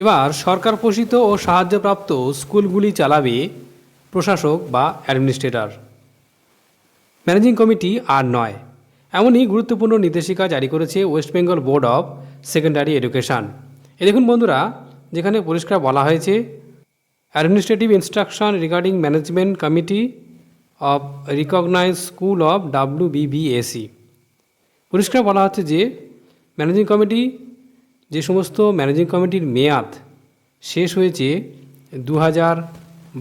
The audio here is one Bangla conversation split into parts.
এবার সরকার পোষিত ও সাহায্যপ্রাপ্ত স্কুলগুলি চালাবে প্রশাসক বা অ্যাডমিনিস্ট্রেটর। ম্যানেজিং কমিটি আর নয়। এমনই গুরুত্বপূর্ণ নির্দেশিকা জারি করেছে West Bengal Board of Secondary Education. এ দেখুন বন্ধুরা, যেখানে পরিষ্কার বলা হয়েছে, administrative instruction regarding management committee of recognise school of W BBSE পরিষ্কার বলা হচ্ছে যে, ম্যানেজিং কমিটি যে সমস্ত ম্যানেজিং কমিটির মেয়াদ শেষ হয়েছে দু হাজার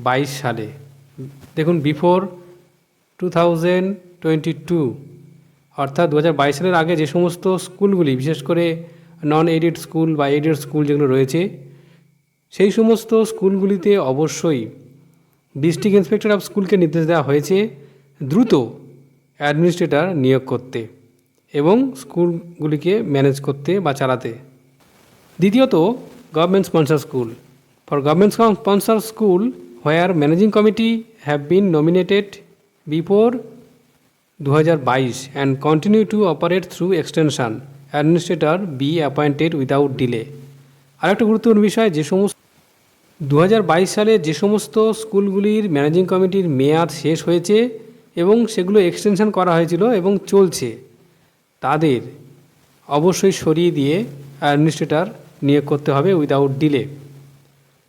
বাইশ সালে। দেখুন before two thousand twenty two অর্থাৎ দু হাজার বাইশ সালের আগে যে সমস্ত স্কুলগুলি, বিশেষ করে নন এডেড স্কুল বা এডেড স্কুল যেগুলো রয়েছে, সেই সমস্ত স্কুলগুলিতে অবশ্যই ডিস্ট্রিক্ট ইন্সপেক্টর অফ স্কুলকে নির্দেশ দেওয়া হয়েছে দ্রুত অ্যাডমিনিস্ট্রেটর নিয়োগ করতে এবং স্কুলগুলিকে ম্যানেজ করতে বা চালাতে। দ্বিতীয়ত government sponsor school for government sponsor school where managing committee have been nominated before দু হাজার বাইশ and continue to operate through extension administrator be appointed without delay আরেকটা গুরুত্বপূর্ণ বিষয়, যে সমস্ত দু হাজার বাইশ সালে যে সমস্ত স্কুলগুলির ম্যানেজিং কমিটির মেয়াদ শেষ হয়েছে এবং সেগুলো এক্সটেনশন করা হয়েছিল এবং চলছে, তাদের অবশ্যই সরিয়ে দিয়ে অ্যাডমিনিস্ট্রেটর নিয়োগ করতে হবে উইদাউট ডিলে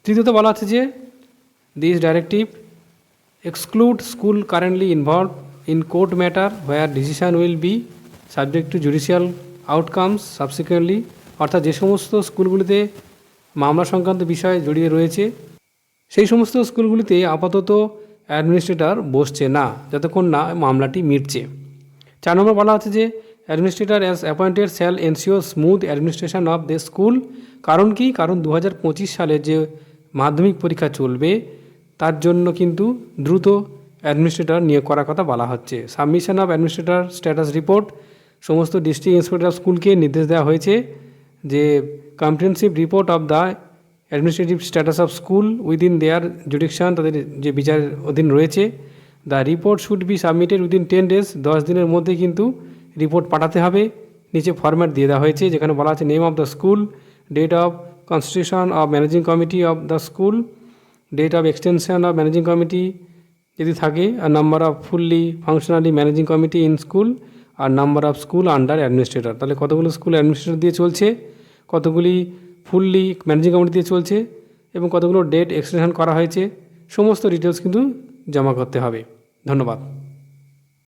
তৃতীয়ত বলা আছে যে this directive exclude school currently involve in court matter where decision will be subject to judicial outcomes subsequently অর্থাৎ যে সমস্ত স্কুলগুলিতে মামলা সংক্রান্ত বিষয় জড়িয়ে রয়েছে, সেই সমস্ত স্কুলগুলিতে আপাতত অ্যাডমিনিস্ট্রেটর বসছে না, যতক্ষণ না মামলাটি মিটছে। চার নম্বর বলা আছে যে administrator as appointed shall ensure smooth administration of the school কারণ কি? কারণ দু সালে যে মাধ্যমিক পরীক্ষা চলবে, তার জন্য কিন্তু দ্রুত অ্যাডমিনিস্ট্রেটর নিয়োগ করার কথা বলা হচ্ছে। Submission of administrator status report সমস্ত ডিস্ট্রিক্ট ইন্সপেক্টর অফ স্কুলকে নির্দেশ দেওয়া হয়েছে যে comprehensive report of the administrative status of school within their jurisdiction তাদের যে বিচার অধীন রয়েছে। The report should be submitted within ten days দশ দিনের মধ্যে কিন্তু রিপোর্ট পাঠাতে হবে। নিচে ফরম্যাট দিয়ে দেওয়া হয়েছে, যেখানে বলা আছে name of the school date of constitution of managing committee of the school date of extension of managing committee যদি থাকে, আর number of fully functionally managing committee in school R number of school under administrator তাহলে কতগুলো স্কুল অ্যাডমিনিস্ট্রেটর দিয়ে চলছে? কতগুলি ফুললি ম্যানেজিং কমিটি দিয়ে চলছে? এবং কতগুলো ডেট এক্সটেনশন করা হয়েছে? সমস্ত ডিটেলস কিন্তু জমা করতে হবে। ধন্যবাদ।